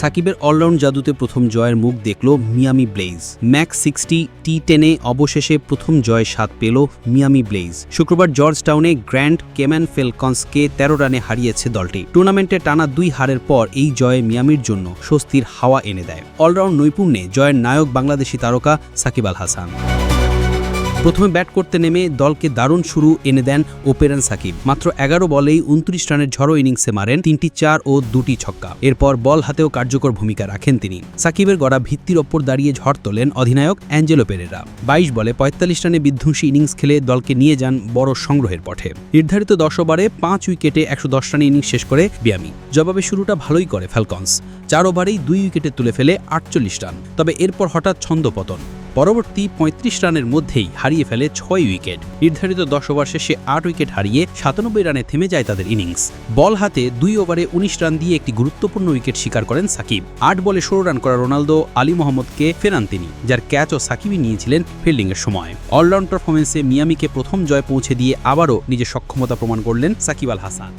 সাকিবের অলরাউন্ড জাদুতে প্রথম জয়ের মুখ দেখল Miami Blaze max sixty T টেনে অবশেষে প্রথম জয় স্বাদ পেল মিয়ামি ব্লেজ শুক্রবার জর্জ টাউনে গ্র্যান্ড কেম্যান ফেলকনসকে তেরো রানে হারিয়েছে দলটি। টুর্নামেন্টে টানা দুই হারের পর এই জয়ে মিয়ামির জন্য স্বস্তির হাওয়া এনে দেয়। অলরাউন্ড নৈপুণ্যে জয়ের নায়ক বাংলাদেশি তারকা সাকিব আল হাসান। প্রথমে ব্যাট করতে নেমে দলকে দারুণ শুরু এনে দেন ওপেরান সাকিব। মাত্র এগারো বলেই উনত্রিশ রানের ঝড়ো ইনিংসে মারেন তিনটি চার ও দুটি ছক্কা। এরপর বল হাতেও কার্যকর ভূমিকা রাখেন তিনি। সাকিবের গড়া ভিত্তির ওপর দাঁড়িয়ে ঝড় তোলেন অধিনায়ক অ্যাঞ্জেলো পেরেরা। বাইশ বলে পঁয়তাল্লিশ রানে বিধ্বংসী ইনিংস খেলে দলকে নিয়ে যান বড় সংগ্রহের পথে। নির্ধারিত দশ ওভারে পাঁচ উইকেটে একশো দশ রানে ইনিংস শেষ করে বিয়ামি। জবাবে শুরুটা ভালোই করে ফ্যালকন্স। চার ওভারেই দুই উইকেটে তুলে ফেলে আটচল্লিশ রান। তবে এরপর হঠাৎ ছন্দপতন পরবর্তী ৩৫ রানের মধ্যেই হারিয়ে ফেলে ছয় উইকেট। নির্ধারিত দশ ওভার শেষে আট উইকেট হারিয়ে সাতানব্বই রানে থেমে যায় তাদের ইনিংস। বল হাতে দুই ওভারে উনিশ রান দিয়ে একটি গুরুত্বপূর্ণ উইকেট শিকার করেন সাকিব। আট বলে ষোলো রান করা রোনালদো, আলী মোহাম্মদকে ফেরান তিনি, যার ক্যাচ ও সাকিবই নিয়েছিলেন ফিল্ডিংয়ের সময়। অলরাউন্ড পারফরমেন্সে মিয়ামিকে প্রথম জয় পৌঁছে দিয়ে আবারও নিজের সক্ষমতা প্রমাণ করলেন সাকিব আল হাসান।